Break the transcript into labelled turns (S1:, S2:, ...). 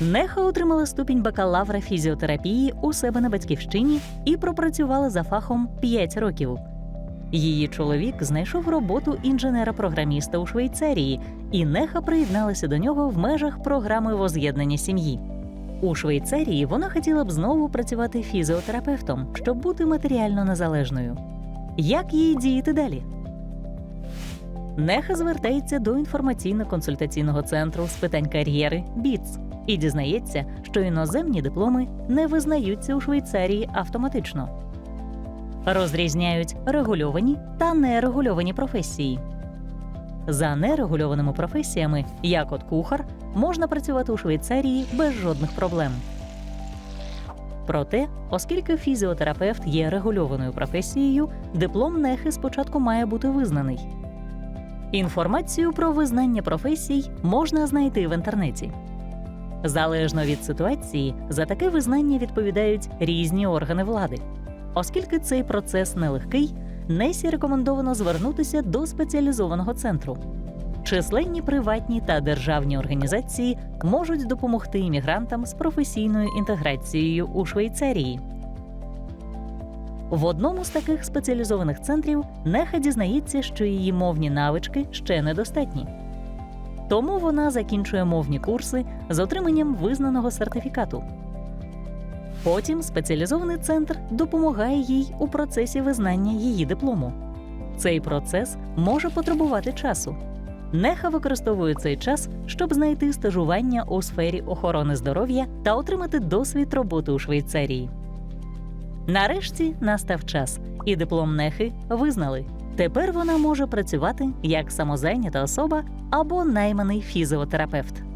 S1: Неха отримала ступінь бакалавра фізіотерапії у себе на батьківщині і пропрацювала за фахом 5 років. Її чоловік знайшов роботу інженера-програміста у Швейцарії, і Неха приєдналася до нього в межах програми воз'єднання сім'ї. У Швейцарії вона хотіла б знову працювати фізіотерапевтом, щоб бути матеріально незалежною. Як їй діяти далі? Неха звертається до інформаційно-консультаційного центру з питань кар'єри БІЦ і дізнається, що іноземні дипломи не визнаються у Швейцарії автоматично. Розрізняють регульовані та нерегульовані професії. За нерегульованими професіями, як от кухар, можна працювати у Швейцарії без жодних проблем. Проте, оскільки фізіотерапевт є регульованою професією, диплом нехи спочатку має бути визнаний. Інформацію про визнання професій можна знайти в інтернеті. Залежно від ситуації, за таке визнання відповідають різні органи влади. Оскільки цей процес нелегкий, Несі рекомендовано звернутися до спеціалізованого центру. Численні приватні та державні організації можуть допомогти іммігрантам з професійною інтеграцією у Швейцарії. В одному з таких спеціалізованих центрів Неха дізнається, що її мовні навички ще недостатні. Тому вона закінчує мовні курси з отриманням визнаного сертифікату. Потім спеціалізований центр допомагає їй у процесі визнання її диплому. Цей процес може потребувати часу. Неха використовує цей час, щоб знайти стажування у сфері охорони здоров'я та отримати досвід роботи у Швейцарії. Нарешті настав час, і диплом Нехи визнали. Тепер вона може працювати як самозайнята особа або найманий фізіотерапевт.